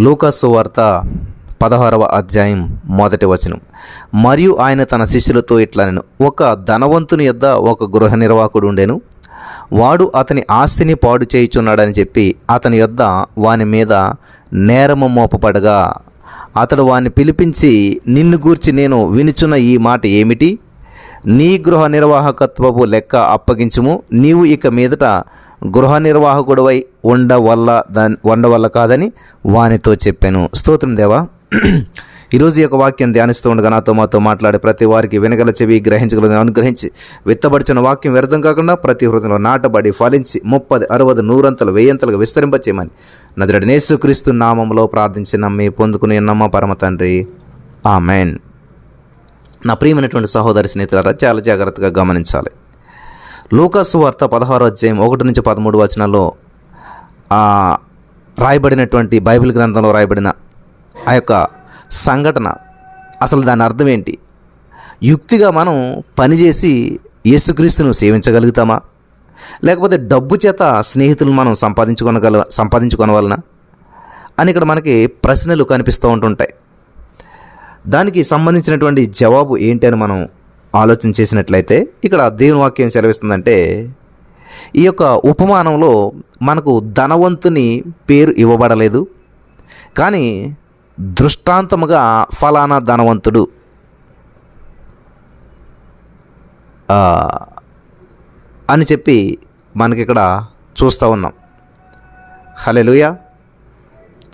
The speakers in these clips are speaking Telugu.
లూకాసు వార్త పదహారవ అధ్యాయం మొదటి వచనం. మరియు ఆయన తన శిష్యులతో ఇట్లా నేను ఒక ధనవంతుని యొద్ద ఒక గృహ నిర్వాహకుడు ఉండేను. వాడు అతని ఆస్తిని పాడు చేయుచున్నాడని చెప్పి అతని యొద్ద వాని మీద నేరము మోపపడగా అతడు వాని పిలిపించి నిన్ను గూర్చి నేను వినుచున్న ఈ మాట ఏమిటి? నీ గృహ నిర్వాహకత్వపు లెక్క అప్పగించుము. నీవు ఇక మీదట గృహ నిర్వాహకుడివై ఉండవల్ల దాని ఉండవల్ల కాదని వానితో చెప్పాను. స్తోత్రం దేవా. ఈరోజు ఈ యొక్క వాక్యం ధ్యానిస్తూ ఉండగా నాతో మాతో మాట్లాడే ప్రతి వారికి వెనకల చెవి గ్రహించగలదని అనుగ్రహించి విత్తబడిచిన వాక్యం వ్యర్థం కాకుండా ప్రతి హృదయంలో నాటబడి ఫలించి ముప్పది అరవది నూరంతలు వెయ్యంతలుగా విస్తరింపచేయమని నజరడి నేసుక్రీస్తు నామంలో ప్రార్థించి నమ్మి పొందుకుని నమ్మ పరమ తండ్రి? ఆమెన్. నా ప్రియమైనటువంటి సహోదరి స్నేహితులారా చాలా జాగ్రత్తగా గమనించాలి. లూకాసు వార్త పదహారో అధ్యాయం ఒకటి నుంచి పదమూడు వచనాల్లో రాయబడినటువంటి బైబిల్ గ్రంథంలో రాయబడిన ఆ యొక్క సంఘటన. అసలు దాని అర్థం ఏంటి? యుక్తిగా మనం పనిచేసి యేసుక్రీస్తును సేవించగలుగుతామా? లేకపోతే డబ్బు చేత స్నేహితులు మనం సంపాదించుకొనగల సంపాదించుకొనవలన? అని ఇక్కడ మనకి ప్రశ్నలు కనిపిస్తూ ఉంటుంటాయి. దానికి సంబంధించినటువంటి జవాబు ఏంటి అని మనం ఆలోచన చేసినట్లయితే ఇక్కడ దేవుని వాక్యం సెలవిస్తుందంటే ఈ యొక్క ఉపమానంలో మనకు ధనవంతుని పేరు ఇవ్వబడలేదు కానీ దృష్టాంతముగా ఫలానా ధనవంతుడు అని చెప్పి మనకి ఇక్కడ చూస్తూ ఉన్నాం. హలెలుయ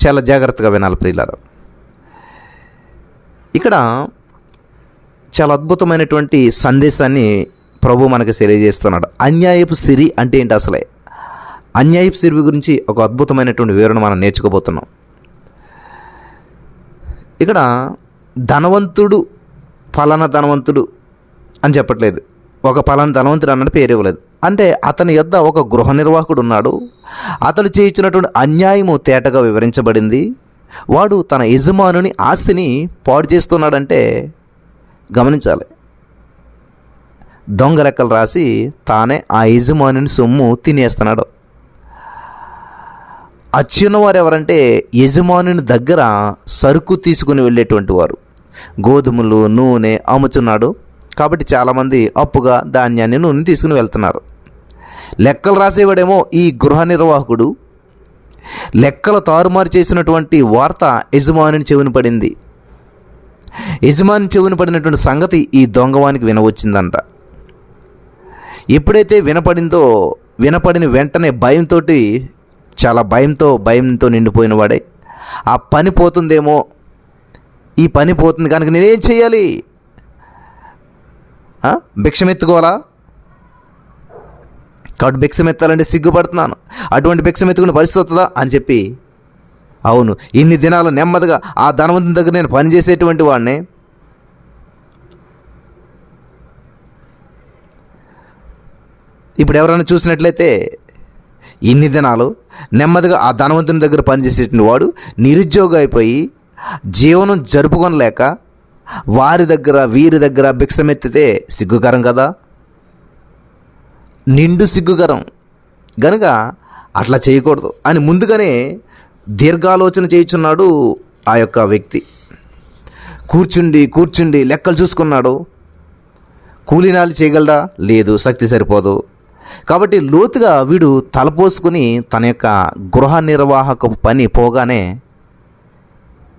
చాలా జాగ్రత్తగా వినాలి ప్రియులారా. ఇక్కడ చాలా అద్భుతమైనటువంటి సందేశాన్ని ప్రభు మనకి తెలియజేస్తున్నాడు. అన్యాయపు సిరి అంటే ఏంటి అసలే? అన్యాయపు సిరి గురించి ఒక అద్భుతమైనటువంటి వివరణ మనం నేర్చుకోబోతున్నాం. ఇక్కడ ధనవంతుడు ఫలానా ధనవంతుడు అని చెప్పట్లేదు. ఒక ఫలానా ధనవంతుడు అన్నట్టు పేరు ఇవ్వలేదు. అంటే అతని యొద్ద ఒక గృహ నిర్వాహకుడు ఉన్నాడు. అతడు చేయించినటువంటి అన్యాయము తేటగా వివరించబడింది. వాడు తన యజమానుని ఆస్తిని పాడు చేస్తున్నాడంటే గమనించాలి. దొంగ లెక్కలు రాసి తానే ఆ యజమానుని సొమ్ము తినేస్తున్నాడు. అచ్చున్నవారు ఎవరంటే యజమానుని దగ్గర సరుకు తీసుకుని వెళ్ళేటువంటి వారు. గోధుమలు నూనె అమ్ముచున్నాడు. కాబట్టి చాలామంది అప్పుగా ధాన్యాన్ని నూనె తీసుకుని వెళ్తున్నారు. లెక్కలు రాసేవాడేమో ఈ గృహ నిర్వాహకుడు. లెక్కలు తారుమారు చేసినటువంటి వార్త యజమానుని చెవిని పడింది. యజమాని చెవిన పడినటువంటి సంగతి ఈ దొంగవానికి వినవచ్చిందంట. ఎప్పుడైతే వినపడిందో వినపడిన వెంటనే భయంతో చాలా భయంతో భయంతో నిండిపోయిన వాడే. ఆ పని పోతుందేమో ఈ పని పోతుంది కనుక నేనేం చేయాలి భిక్షమెత్తుకోవాలా? కాబట్టి భిక్షమెత్తాలంటే సిగ్గుపడుతున్నాను. అటువంటి భిక్షమెత్తుకునే పరిస్థితి వస్తుందా అని చెప్పి అవును ఇన్ని దినాలు నెమ్మదిగా ఆ ధనవంతుని దగ్గర నేను పనిచేసేటువంటి వాడిని ఇప్పుడు ఎవరైనా చూసినట్లయితే ఇన్ని దినాలు నెమ్మదిగా ఆ ధనవంతుని దగ్గర పనిచేసేటువంటి వాడు నిరుద్యోగ అయిపోయి జీవనం జరుపుకొనలేక వారి దగ్గర వీరి దగ్గర భిక్షమెత్తితే సిగ్గుకరం కదా? నిండు సిగ్గుకరం. గనుక అట్లా చేయకూడదు. అని ముందుగానే దీర్ఘాలోచన చేయుచున్నాడు ఆ యొక్క వ్యక్తి. కూర్చుండి కూర్చుండి లెక్కలు చూసుకున్నాడు. కూలినాలు చేయగలరా లేదు శక్తి సరిపోదు. కాబట్టి లోతుగా వీడు తలపోసుకుని తన యొక్క గృహ నిర్వాహక పని పోగానే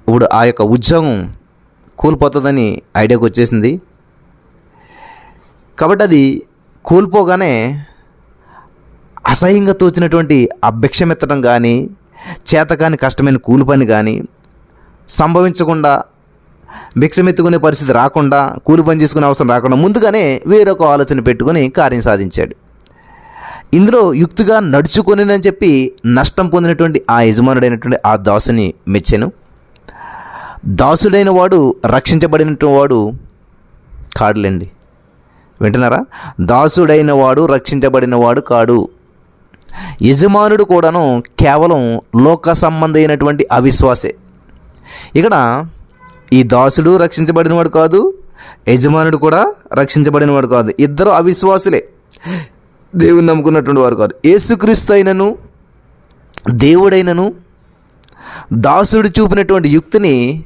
ఇప్పుడు ఆ యొక్క ఉద్యోగం కూలిపోతుందని ఐడియాకి వచ్చేసింది. కాబట్టి అది కూలిపోగానే అసహ్యంగా తోచినటువంటి ఆ భిక్షమెత్తడం కానీ చేతకాని కష్టమైన కూలి పని కానీ సంభవించకుండా భిక్షమెత్తుకునే పరిస్థితి రాకుండా కూలి పని చేసుకునే అవసరం రాకుండా ముందుగానే వేరొక ఆలోచన పెట్టుకొని కార్యం సాధించాడు. ఇందులో యుక్తిగా నడుచుకునేనని చెప్పి నష్టం పొందినటువంటి ఆ యజమానుడైనటువంటి ఆ దాసుని మెచ్చాను. దాసుడైన వాడు రక్షించబడినటువంటి వాడు కాడులేండి. వింటున్నారా? దాసుడైన వాడు రక్షించబడిన వాడు కాడు. యజమానుడు కూడాను కేవలం లోక సంబంధమైనటువంటి అవిశ్వాసే. ఇక్కడ ఈ దాసుడు రక్షించబడినవాడు కాదు యజమానుడు కూడా రక్షించబడినవాడు కాదు ఇద్దరు అవిశ్వాసులే. దేవుని నమ్ముకున్నటువంటి వారు కాదు. యేసుక్రీస్తు అయినను దేవుడైనను దాసుడు చూపినటువంటి యుక్తిని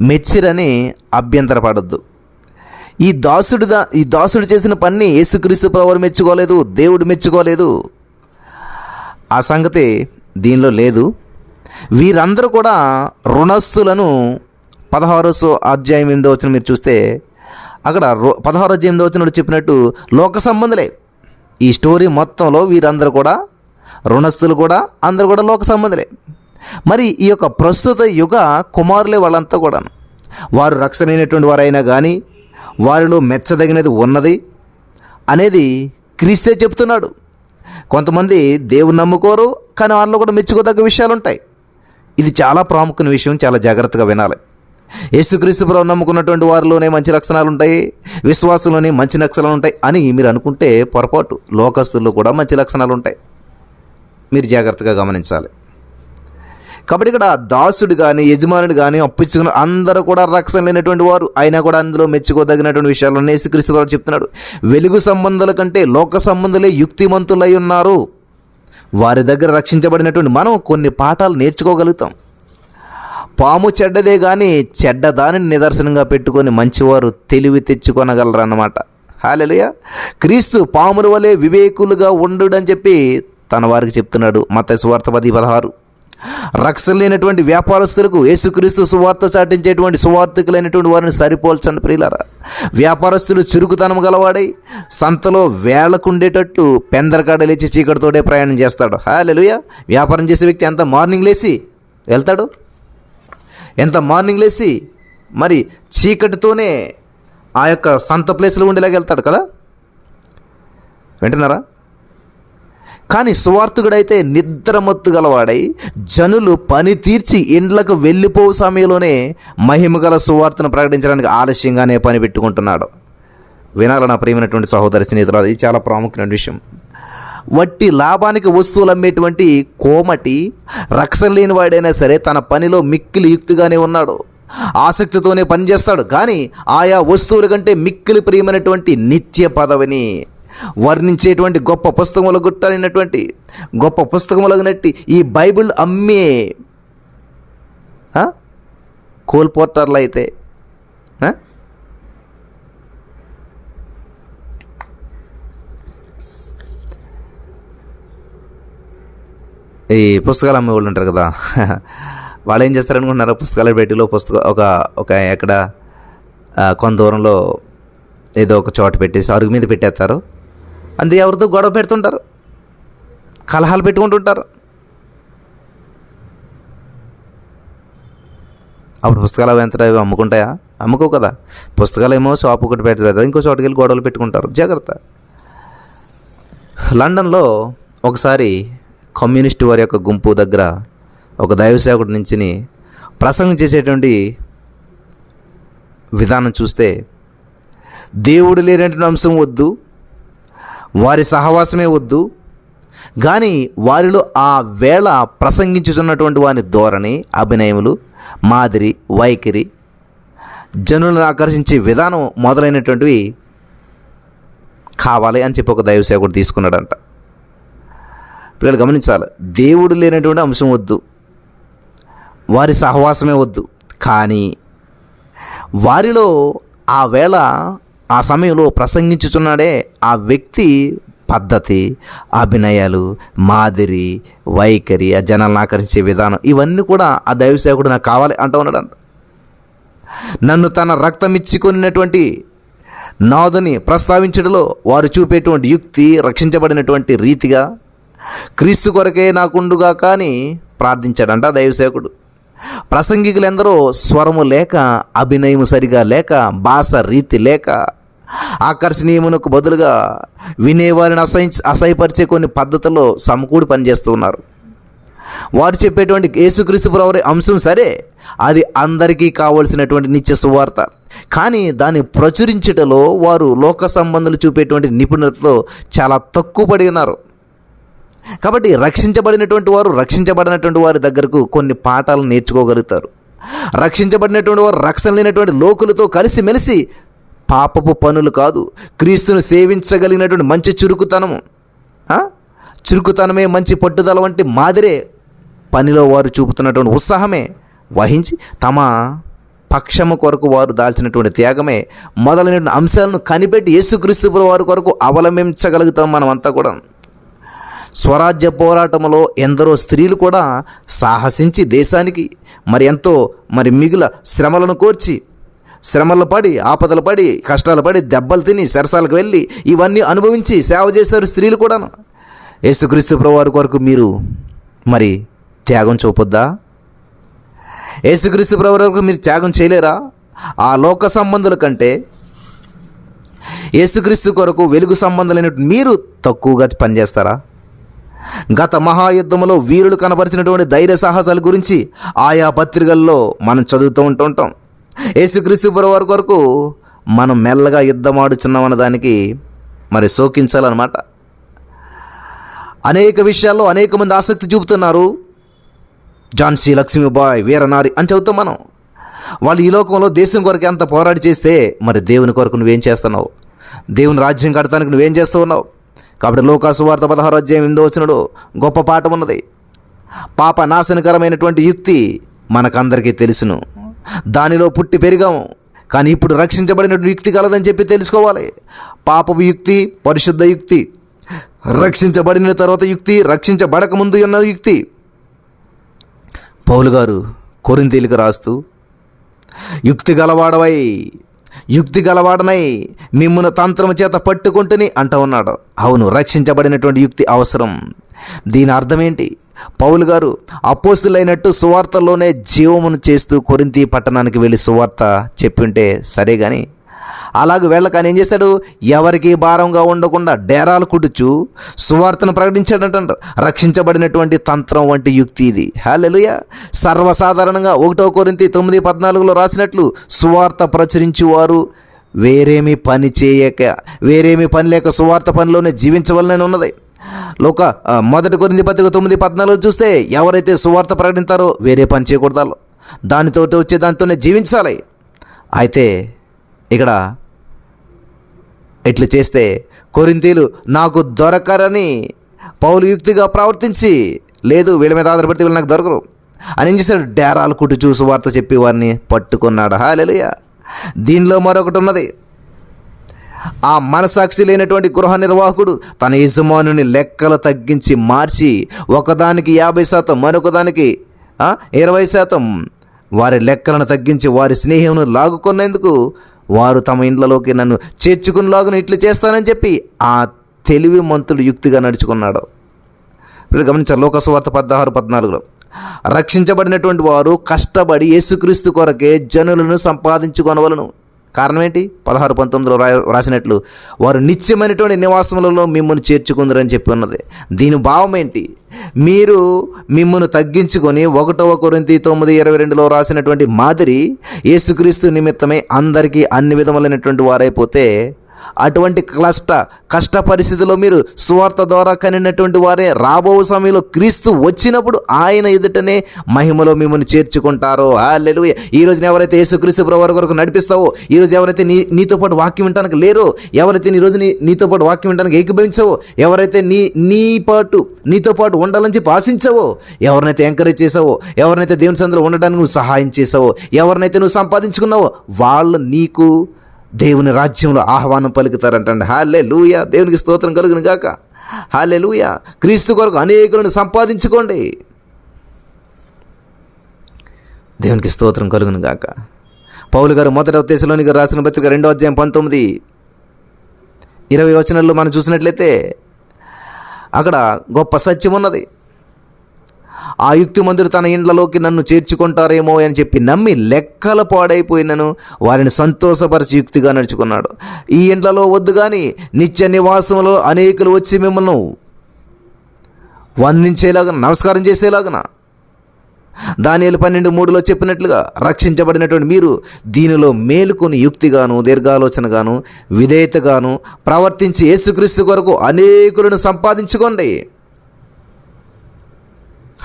మెచ్చిరని అభ్యంతరపడద్దు. ఈ దాసుడు దా ఈ దాసుడు చేసిన పని యేసుక్రీస్తు ప్రవరు మెచ్చుకోలేదు దేవుడు మెచ్చుకోలేదు. ఆ సంగతి దీనిలో లేదు. వీరందరూ కూడా రుణస్థులను పదహారో అధ్యాయం ఎనిమిదో వచ్చిన మీరు చూస్తే అక్కడ పదహారు అధ్యాయం ఎనిమిదో వచ్చిన చెప్పినట్టు లోక సంబంధులే. ఈ స్టోరీ మొత్తంలో వీరందరూ కూడా రుణస్థులు కూడా అందరూ కూడా లోక సంబంధులే. మరి ఈ యొక్క ప్రస్తుత యుగ కుమారులే వాళ్ళంతా కూడా వారు రక్షణైనటువంటి వారైనా కానీ వారిలో మెచ్చదగినది ఉన్నది అనేది క్రీస్తే చెప్తున్నాడు. కొంతమంది దేవుని నమ్ముకోరు కానీ వాళ్ళు కూడా మెచ్చుకోదగ్గ విషయాలు ఉంటాయి ఇది చాలా ప్రాముఖ్యమైన విషయం చాలా జాగ్రత్తగా వినాలి. యేసుక్రీస్తు నమ్ముకున్నటువంటి వారిలోనే మంచి లక్షణాలు ఉంటాయి విశ్వాసంలోనే మంచి లక్షణాలు ఉంటాయి అని మీరు అనుకుంటే పొరపాటు. లోకస్తుల్లో కూడా మంచి లక్షణాలు ఉంటాయి మీరు జాగ్రత్తగా గమనించాలి. కాబట్టి ఇక్కడ దాసుడు కానీ యజమానుడు కానీ అప్పించుకున్న అందరూ కూడా రక్షణ లేనటువంటి వారు. అయినా కూడా అందులో మెచ్చుకోదగినటువంటి విషయాలు యేసుక్రీస్తు వారు చెప్తున్నాడు. వెలుగు సంబంధాల కంటే లోక సంబంధాలే యుక్తిమంతులై ఉన్నారు. వారి దగ్గర రక్షించబడినటువంటి మనం కొన్ని పాఠాలు నేర్చుకోగలుగుతాం. పాము చెడ్డదే కానీ చెడ్డ దానిని నిదర్శనంగా పెట్టుకొని మంచివారు తెలివి తెచ్చుకొనగలరు అన్నమాట హాలెలుయ క్రీస్తు పాముల వలె వివేకులుగా ఉండుడని చెప్పి తన వారికి చెప్తున్నాడు. మత సువార్త పది పదహారు. రక్షణ లేనటువంటి వ్యాపారస్తులకు యేసుక్రీస్తు సువార్త చాటించేటువంటి సువార్థకులైనటువంటి వారిని సరిపోల్చండి ప్రియులారా. వ్యాపారస్తులు చురుకుతనం గలవాడై సంతలో వేళకుండేటట్టు పెందరకాడ లేచి చీకటితోటే ప్రయాణం చేస్తాడు. హాలెలుయ. వ్యాపారం చేసే వ్యక్తి ఎంత మార్నింగ్ లేచి వెళ్తాడు? ఎంత మార్నింగ్ లేచి మరి చీకటితోనే ఆ యొక్క సంత ప్లేస్లో ఉండేలాగా వెళ్తాడు కదా? వింటున్నారా? కానీ సువార్థకుడైతే నిద్రమత్తు గలవాడై జనులు పని తీర్చి ఇండ్లకు వెళ్ళిపోవు సమయంలోనే మహిమ గల సువార్తను ప్రకటించడానికి ఆలస్యంగానే పని పెట్టుకుంటున్నాడు. వినాల నా ప్రియమైనటువంటి సహోదరి స్నేహితురాలు? ఇది చాలా ప్రాముఖ్యమైన విషయం. వట్టి లాభానికి వస్తువులు అమ్మేటువంటి కోమటి రక్షణ లేని వాడైనా సరే తన పనిలో మిక్కిలి యుక్తిగానే ఉన్నాడు. ఆసక్తితోనే పనిచేస్తాడు. కానీ ఆయా వస్తువుల కంటే మిక్కిలి ప్రియమైనటువంటి నిత్య పదవిని వర్ణించేటువంటి గొప్ప పుస్తకములు గుట్టాలైనటువంటి గొప్ప పుస్తకములగినట్టి ఈ బైబిల్ అమ్మే కోల్పోర్టర్లు అయితే ఈ పుస్తకాలు అమ్మే వాళ్ళు ఉంటారు కదా. వాళ్ళు ఏం చేస్తారనుకుంటున్నారు? పుస్తకాల పెట్టిలో పుస్తకం ఒక ఒక ఎక్కడ కొంత దూరంలో ఏదో ఒక చోట పెట్టేసి అరుగు మీద పెట్టేస్తారు. అంతే ఎవరితో గొడవ పెడుతుంటారు? కలహాలు పెట్టుకుంటుంటారు. అప్పుడు పుస్తకాలు అవి ఎంత అవి అమ్ముకుంటాయా? అమ్ముకో కదా. పుస్తకాలు ఏమో షాప్ ఒకటి పెడతారు. ఇంకో చోటుకి వెళ్ళి గొడవలు పెట్టుకుంటారు. జాగ్రత్త. లండన్లో ఒకసారి కమ్యూనిస్ట్ వారి యొక్క గుంపు దగ్గర ఒక దైవసేవకుడి నుంచి ప్రసంగం చేసేటువంటి విధానం చూస్తే దేవుడు లేనటువంటి అంశం వద్దు. వారి సహవాసమే వద్దు. కానీ వారిలో ఆ వేళ ప్రసంగించుతున్నటువంటి వారి ధోరణి అభినయములు మాదిరి వైఖరి జనులను ఆకర్షించే విధానం మొదలైనటువంటివి కావాలి అని చెప్పి ఒక దైవసేవకుడు తీసుకున్నాడంట. పిల్లలు గమనించాలి దేవుడు లేనటువంటి అంశం వద్దు. వారి సహవాసమే వద్దు. కానీ వారిలో ఆ వేళ ఆ సమయంలో ప్రసంగించుచున్నాడే ఆ వ్యక్తి పద్ధతి అభినయాలు మాదిరి వైఖరి ఆ జనాలను ఆకర్షించే విధానం ఇవన్నీ కూడా ఆ దైవసేవకుడు నాకు కావాలి అంటూ ఉన్నాడు నన్ను తన రక్తం ఇచ్చుకున్నటువంటి నాదుని ప్రస్తావించడంలో వారు చూపేటువంటి యుక్తి రక్షించబడినటువంటి రీతిగా క్రీస్తు కొరకే నాకుండుగా కానీ ప్రార్థించాడంట ఆ దైవసేవకుడు. ప్రసంగికులెందరో స్వరము లేక అభినయము సరిగా లేక భాష రీతి లేక ఆకర్షణీయమునకు బదులుగా వినేవారిని అసహ్య అసహ్యపరిచే కొన్ని పద్ధతుల్లో సమకూడి పనిచేస్తూ ఉన్నారు. వారు చెప్పేటువంటి యేసుక్రీస్తు ప్రవరి అంశం సరే అది అందరికీ కావలసినటువంటి నిత్య సువార్త. కానీ దాన్ని ప్రచురించటలో వారు లోక సంబంధాలు చూపేటువంటి నిపుణతతో చాలా తక్కువ పడి ఉన్నారు. కాబట్టి రక్షించబడినటువంటి వారు రక్షించబడినటువంటి వారి దగ్గరకు కొన్ని పాఠాలు నేర్చుకోగలుగుతారు. రక్షించబడినటువంటి వారు రక్షణ లేనటువంటి లోకులతో కలిసి మెలిసి పాపపు పనులు కాదు క్రీస్తును సేవించగలిగినటువంటి మంచి చురుకుతనము. చురుకుతనమే మంచి పట్టుదల వంటి మాదిరే పనిలో వారు చూపుతున్నటువంటి ఉత్సాహమే వహించి తమ పక్షము కొరకు వారు దాల్చినటువంటి త్యాగమే మొదలైన అంశాలను కనిపెట్టి యేసుక్రీస్తుపుల వారి కొరకు అవలంబించగలుగుతాం మనమంతా కూడా. స్వరాజ్య పోరాటంలో ఎందరో స్త్రీలు కూడా సాహసించి దేశానికి మరి ఎంతో మరి మిగుల శ్రమలను కోర్చి శ్రమలు పడి ఆపదలు పడి కష్టాలు పడి దెబ్బలు తిని సరసాలకు వెళ్ళి ఇవన్నీ అనుభవించి సేవ చేశారు స్త్రీలు కూడాను. యేసుక్రీస్తు ప్రభువారి కొరకు మీరు మరి త్యాగం చూపొద్దా? యేసుక్రీస్తు ప్రభు వరకు మీరు త్యాగం చేయలేరా? ఆ లోక సంబంధుల కంటే యేసుక్రీస్తు కొరకు వెలుగు సంబంధులైన మీరు తక్కువగా పనిచేస్తారా? గత మహాయుద్ధంలో వీరులు కనపరిచినటువంటి ధైర్య సాహసాల గురించి ఆయా పత్రికల్లో మనం చదువుతూ ఉంటుంటాం యేసుక్రీస్తు పురవారి కొరకు మనం మెల్లగా యుద్ధమాడుచున్నామన్న దానికి మరి శోకించాలన్నమాట. అనేక విషయాల్లో అనేక మంది ఆసక్తి చూపుతున్నారు. ఝాన్సీ లక్ష్మీబాయ్ వీరనారి అని చెబుతాం మనం. వాళ్ళు ఈ లోకంలో దేశం కొరకు ఎంత పోరాడి చేస్తే మరి దేవుని కొరకు నువ్వేం చేస్తున్నావు? దేవుని రాజ్యం కడతానికి నువ్వేం చేస్తూ ఉన్నావు? కాబట్టి లోకాసు వార్త పదహారు అధ్యాయం ఎనిమిదో వచ్చినడు గొప్ప పాఠం ఉన్నది. పాప నాశనకరమైనటువంటి యుక్తి మనకందరికీ తెలుసును. దానిలో పుట్టి పెరిగాము కానీ ఇప్పుడు రక్షించబడినటువంటి యుక్తి కలదని చెప్పి తెలుసుకోవాలి. పాపపు యుక్తి పరిశుద్ధ యుక్తి రక్షించబడిన తర్వాత యుక్తి రక్షించబడక ముందు ఉన్న యుక్తి. పౌలు గారు కొరింతీలకు రాస్తూ యుక్తి గలవాడవై యుక్తి గలవాడనై మిమ్మును తంత్రము చేత పట్టుకుంటుని అంటూ ఉన్నాడు. అవును రక్షించబడినటువంటి యుక్తి అవసరం. దీని అర్థం ఏంటి? పౌలు గారు అపోసులైనట్టు సువార్తలోనే జీవమును చేస్తూ కొరింతి పట్టణానికి వెళ్ళి సువార్త చెప్పింటే సరే కానీ అలాగే వెళ్ళక ఏం చేశాడు? ఎవరికి భారంగా ఉండకుండా డేరాలు కుడుచు సువార్తను ప్రకటించాడంట రక్షించబడినటువంటి తంత్రం వంటి యుక్తి ఇది. హాలెలుయ సర్వసాధారణంగా ఒకటో కొరింతి తొమ్మిది పద్నాలుగులో రాసినట్లు సువార్త ప్రచురించువారు వేరేమి పని చేయక వేరేమి పని లేక సువార్త పనిలోనే జీవించవలనని ఉన్నది. లోక మొదటి కొరింది పత్రిక తొమ్మిది పద్నాలుగు చూస్తే ఎవరైతే సువార్త ప్రకటించారో వేరే పని చేయకూడదు దానితో వచ్చే దానితోనే జీవించాలి. అయితే ఇక్కడ ఇట్లు చేస్తే కొరింతీలు నాకు దొరకరని పౌలు యుక్తిగా ప్రవర్తించి లేదు వీళ్ళ మీద ఆధారపడితే వీళ్ళు నాకు దొరకరు. అని ఏం చేశాడు? డేరాలు కుట్టు చూసి వార్త చెప్పి వారిని పట్టుకున్నాడు. హాలెలుయ దీనిలో మరొకటి ఉన్నది. ఆ మనసాక్షి లేనటువంటి గృహ నిర్వాహకుడు తన యజమానుని లెక్కలు తగ్గించి మార్చి ఒకదానికి యాభై శాతం మరొకదానికి ఇరవై శాతం వారి లెక్కలను తగ్గించి వారి స్నేహమును లాగుకునేందుకు వారు తమ ఇండ్లలోకి నన్ను చేర్చుకునిలాగున ఇట్లు చేస్తానని చెప్పి ఆ తెలివి మంతుడు యుక్తిగా నడుచుకున్నాడు. ఇప్పుడు గమనించారు లోకసువార్త పదహారు పద్నాలుగులో. రక్షించబడినటువంటి వారు కష్టపడి యేసుక్రీస్తు కొరకే జనులను సంపాదించుకొనవలను. కారణం ఏంటి పదహారు పంతొమ్మిదిలో రాసినట్లు వారు నిత్యమైనటువంటి నివాసములలో మిమ్మల్ని చేర్చుకుందరని చెప్పి ఉన్నది. దీని భావం ఏంటి మీరు మిమ్మల్ని తగ్గించుకొని ఒకటవ కొరింతి తొమ్మిది ఇరవై రెండులో రాసినటువంటి మాదిరి యేసుక్రీస్తు నిమిత్తమై అందరికీ అన్ని విధములైనటువంటి వారైపోతే అటువంటి కష్ట కష్ట పరిస్థితిలో మీరు సువార్త ద్వారా కనినటువంటి వారే రాబో సమయంలో క్రీస్తు వచ్చినప్పుడు ఆయన ఎదుటనే మహిమలో మిమ్మల్ని చేర్చుకుంటారో. హల్లెలూయా. ఈ రోజున ఎవరైతే యేసుక్రీస్తు ప్రభు వరకు కొరకు నడిపిస్తావో ఈ రోజు ఎవరైతే నీ నీతో పాటు వాక్యం వినడానికి లేరో ఎవరైతే నీ రోజు నీ నీతో పాటు వాక్యం వినడానికి ఏకీభవించవో ఎవరైతే నీ నీ పాటు నీతో పాటు ఉండాలని చెప్పి ఆశించవో ఎవరినైతే ఎంకరేజ్ చేసావో ఎవరినైతే దేవుని సందులో ఉండడానికి నువ్వు సహాయం చేసావో ఎవరినైతే నువ్వు సంపాదించుకున్నావో వాళ్ళు నీకు దేవుని రాజ్యంలో ఆహ్వానం పలుకుతారంటండి. హాలే లూయ దేవునికి స్తోత్రం కలుగును గాక. హాలే లూయ క్రీస్తు కొరకు అనేకులను సంపాదించుకోండి. దేవునికి స్తోత్రం కలుగును గాక. పౌలు గారు మొదటి ఉద్దేశంలోనికి రాసిన పత్రిక రెండో అధ్యాయం పంతొమ్మిది. ఇరవై వచనాల్లో మనం చూసినట్లయితే అక్కడ గొప్ప సత్యం ఉన్నది. ఆ యుక్తిమంతుడు తన ఇండ్లలోకి నన్ను చేర్చుకుంటారేమో అని చెప్పి నమ్మి లెక్కల పాడైపోయినను. వారిని సంతోషపరిచి యుక్తిగా నడుచుకున్నాడు. ఈ ఇండ్లలో వద్దు కానీ నిత్య నివాసంలో అనేకులు వచ్చి మిమ్మల్ని వందించేలాగా నమస్కారం చేసేలాగన. దానియేలు పన్నెండు మూడులో చెప్పినట్లుగా రక్షించబడినటువంటి మీరు దీనిలో మేలుకొని యుక్తిగాను దీర్ఘాలోచనగాను విధేయతగాను ప్రవర్తించి యేసుక్రీస్తు కొరకు అనేకులను సంపాదించుకోండి.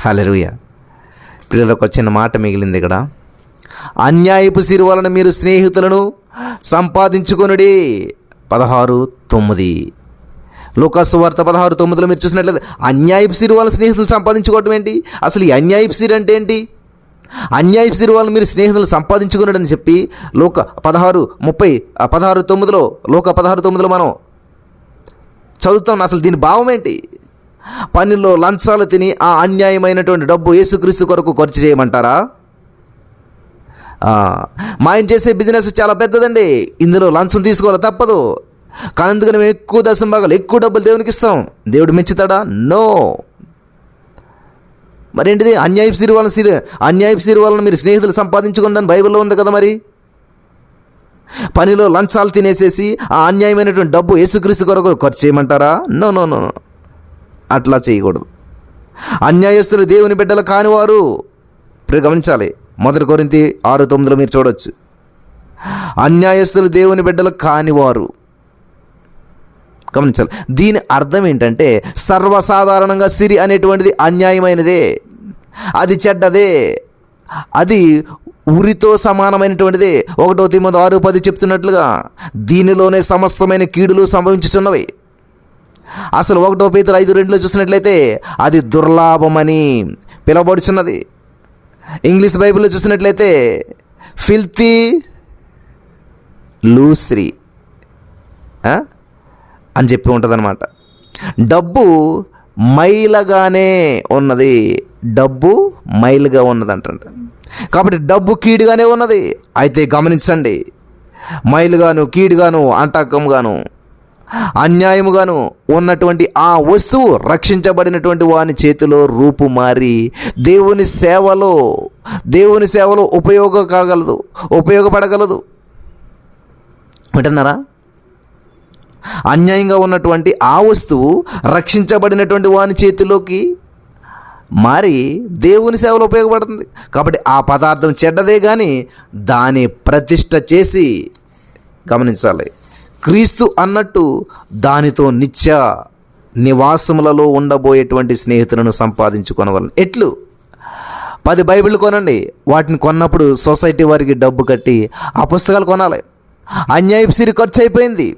హలెలుయ పిల్లలకు చిన్న మాట మిగిలింది ఇక్కడ. అన్యాయపు సిరి వలన మీరు స్నేహితులను సంపాదించుకొనుడి. పదహారు తొమ్మిది. లోకాసు వార్త పదహారు తొమ్మిదిలో మీరు చూసినట్లయితే అన్యాయపు సిరి వాళ్ళ స్నేహితులు సంపాదించుకోవటం ఏంటి? అసలు ఈ అన్యాయపు సిరి అంటే ఏంటి? అన్యాయపు సిరి వాళ్ళు మీరు స్నేహితులు సంపాదించుకున్నాడని చెప్పి లోక పదహారు ముప్పై పదహారు తొమ్మిదిలో లోక పదహారు తొమ్మిదిలో మనం చదువుతాం. అసలు దీని భావం ఏంటి? పనిలో లంచాలు తిని ఆ అన్యాయమైనటువంటి డబ్బు యేసుక్రీస్తు కొరకు ఖర్చు చేయమంటారా? మా ఆయన చేసే బిజినెస్ చాలా పెద్దదండి. ఇందులో లంచం తీసుకోవాలి తప్పదు. కానీ అందుకని మేము ఎక్కువ దశం భాగాలు ఎక్కువ డబ్బులు దేవునికి ఇస్తాం. దేవుడు మెచ్చుతాడా? నో. మరేంటిది అన్యాయపు సిరి వాళ్ళని సిరి అన్యాయపు సిరి మీరు స్నేహితులు సంపాదించుకుందని బైబిల్లో ఉంది కదా మరి? పనిలో లంచాలు తినేసేసి ఆ అన్యాయమైనటువంటి డబ్బు యేసుక్రీస్తు కొరకు ఖర్చు చేయమంటారా? No no no. అట్లా చేయకూడదు. అన్యాయస్తులు దేవుని బిడ్డలు కానివారు. గమనించాలి. మొదటి కొరింతి ఆరు తొమ్మిదిలో మీరు చూడొచ్చు. అన్యాయస్తులు దేవుని బిడ్డలు కానివారు. గమనించాలి. దీని అర్థం ఏంటంటే సర్వసాధారణంగా సిరి అనేటువంటిది అన్యాయమైనదే. అది చెడ్డదే. అది ఉరితో సమానమైనటువంటిదే. ఒకటో తిమ్మది ఆరు పది చెప్తున్నట్లుగా దీనిలోనే సమస్తమైన కీడులు సంభవించుచున్నవి. అసలు ఒకటో పేతులు ఐదు రెండులో చూసినట్లయితే అది దుర్లాభమని పిలవబడుచున్నది. ఇంగ్లీష్ బైబిల్లో చూసినట్లయితే ఫిల్తీ లూస్రీ. అని చెప్పి ఉంటుందన్నమాట. డబ్బు మైలగానే ఉన్నది. డబ్బు మైలుగా ఉన్నది అంటుంట కాబట్టి డబ్బు కీడుగానే ఉన్నది. అయితే గమనించండి. మైలుగాను కీడుగాను అంటకంగాను అన్యాయముగాను ఉన్నటువంటి ఆ వస్తువు రక్షించబడినటువంటి వాని చేతిలో రూపు మారి దేవుని సేవలో దేవుని సేవలో ఉపయోగ కాగలదు ఉపయోగపడగలదు. వింటున్నారా? అన్యాయంగా ఉన్నటువంటి ఆ వస్తువు రక్షించబడినటువంటి వాని చేతిలోకి మారి దేవుని సేవలో ఉపయోగపడుతుంది. కాబట్టి ఆ పదార్థం చెడ్డదే కానీ దాని ప్రతిష్ట చేసి గమనించాలి. క్రీస్తు అన్నట్టు దానితో నిత్య నివాసములలో ఉండబోయేటువంటి స్నేహితులను సంపాదించుకొనవలను. ఎట్లు? పది బైబిళ్ళు కొనండి. వాటిని కొన్నప్పుడు సొసైటీ వారికి డబ్బు కట్టి ఆ పుస్తకాలు కొనాలి. అన్యాయపు సిరి ఖర్చు అయిపోయింది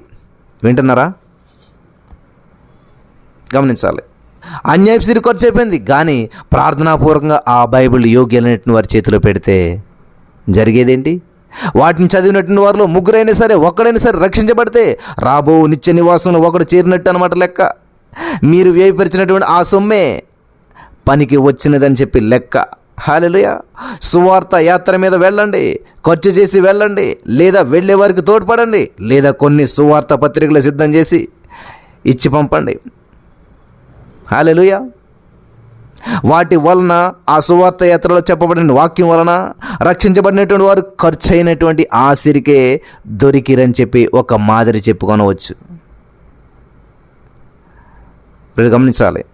వింటున్నారా? గమనించాలి. అన్యాయపు సిరి ఖర్చు అయిపోయింది కానీ ప్రార్థనాపూర్వకంగా ఆ బైబిల్ యోగ్యులైనటువంటి వారి చేతిలో పెడితే జరిగేదేంటి? వాటిని చదివినటువంటి వారిలో ముగ్గురైనా సరే ఒక్కడైనా సరే రక్షించబడితే రాబో నిత్య నివాసంలో ఒకడు చేరినట్టు అనమాట లెక్క. మీరు వ్యయపరిచినటువంటి ఆ సొమ్మే పనికి వచ్చినదని చెప్పి లెక్క. హాలెలుయ సువార్త యాత్ర మీద వెళ్ళండి ఖర్చు చేసి వెళ్ళండి లేదా వెళ్ళే వారికి తోడ్పడండి లేదా కొన్ని సువార్త పత్రికలు సిద్ధం చేసి ఇచ్చి పంపండి. హాలెలుయ వాటి వలన ఆ సువార్త యాత్రలో చెప్పబడిన వాక్యం వలన రక్షించబడినటువంటి వారు ఖర్చు అయినటువంటి ఆసిరికే దొరికిరని చెప్పి ఒక మాదిరి చెప్పుకొనవచ్చు. ఇప్పుడు గమనించాలి.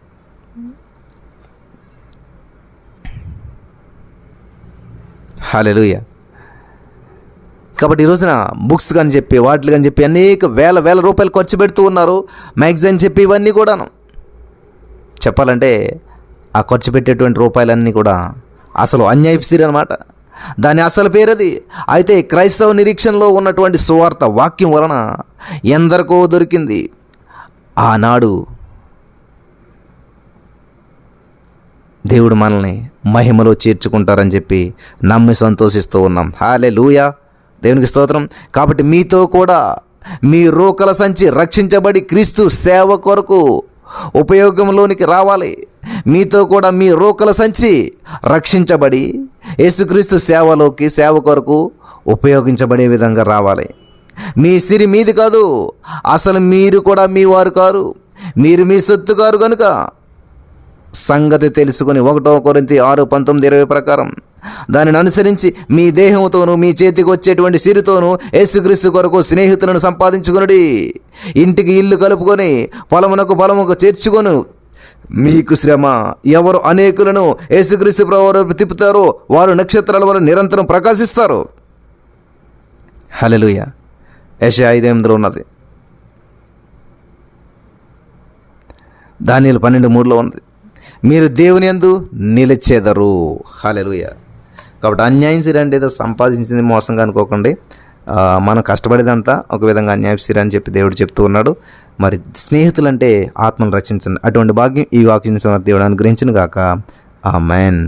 హాలెలుయ కాబట్టి ఈ రోజున బుక్స్ కానీ చెప్పి వాటిలు కానీ చెప్పి అనేక వేల వేల రూపాయలు ఖర్చు పెడుతూ ఉన్నారు. మ్యాగజైన్ చెప్పి ఇవన్నీ కూడాను. చెప్పాలంటే ఆ ఖర్చు పెట్టేటువంటి రూపాయలన్నీ కూడా అసలు అన్యాయపు సిరి అనమాట దాని అసలు పేరది? అయితే క్రైస్తవ నిరీక్షణలో ఉన్నటువంటి సువార్త వాక్యం వలన ఎందరికో దొరికింది. ఆనాడు దేవుడు మనల్ని మహిమలో చేర్చుకుంటారని చెప్పి నమ్మి సంతోషిస్తూ ఉన్నాం. హాలే లూయా దేవునికి స్తోత్రం. కాబట్టి మీతో కూడా మీ రోకల సంచి రక్షించబడి క్రీస్తు సేవ కొరకు ఉపయోగంలోనికి రావాలి. మీతో కూడా మీ రోకల సంచి రక్షించబడి యేసుక్రీస్తు సేవలోకి సేవ కొరకు ఉపయోగించబడే విధంగా రావాలి. మీ సిరి మీది కాదు అసలు మీరు కూడా మీ వారు కారు. మీరు మీ సొత్తు కారు కనుక సంగతి తెలుసుకుని ఒకటో కొరింతి ఆరు పంతొమ్మిది ఇరవై ప్రకారం దానిని అనుసరించి మీ దేహంతోనూ మీ చేతికి వచ్చేటువంటి సిరితోనూ యేసుక్రీస్తు కొరకు స్నేహితులను సంపాదించుకునుడి. ఇంటికి ఇల్లు కలుపుకొని పొలమునకు పొలముకు చేర్చుకొను. మీకు శ్రమ. ఎవరు అనేకులను యేసుక్రీస్తు ప్రభు తిప్పుతారో వారు నక్షత్రాల వల్ల నిరంతరం ప్రకాశిస్తారు. హలలుయ యశ ఐదేమిదిలో ఉన్నది. ధాన్యాలు పన్నెండు మూడులో ఉంది మీరు దేవుని ఎందు నిలిచేదరు. హలలుయ కాబట్టి అన్యాయం సిరి అంటే ఏదో సంపాదించింది మోసంగా అనుకోకండి. మనం కష్టపడేదంతా ఒక విధంగా అన్యాయస్థిర అని చెప్పి దేవుడు చెప్తూ ఉన్నాడు. మరి స్నేహితులంటే ఆత్మను రక్షించండి. అటువంటి భాగ్యం ఈ వాక్యం దేవుడు అనుగ్రహించను గాక ఆ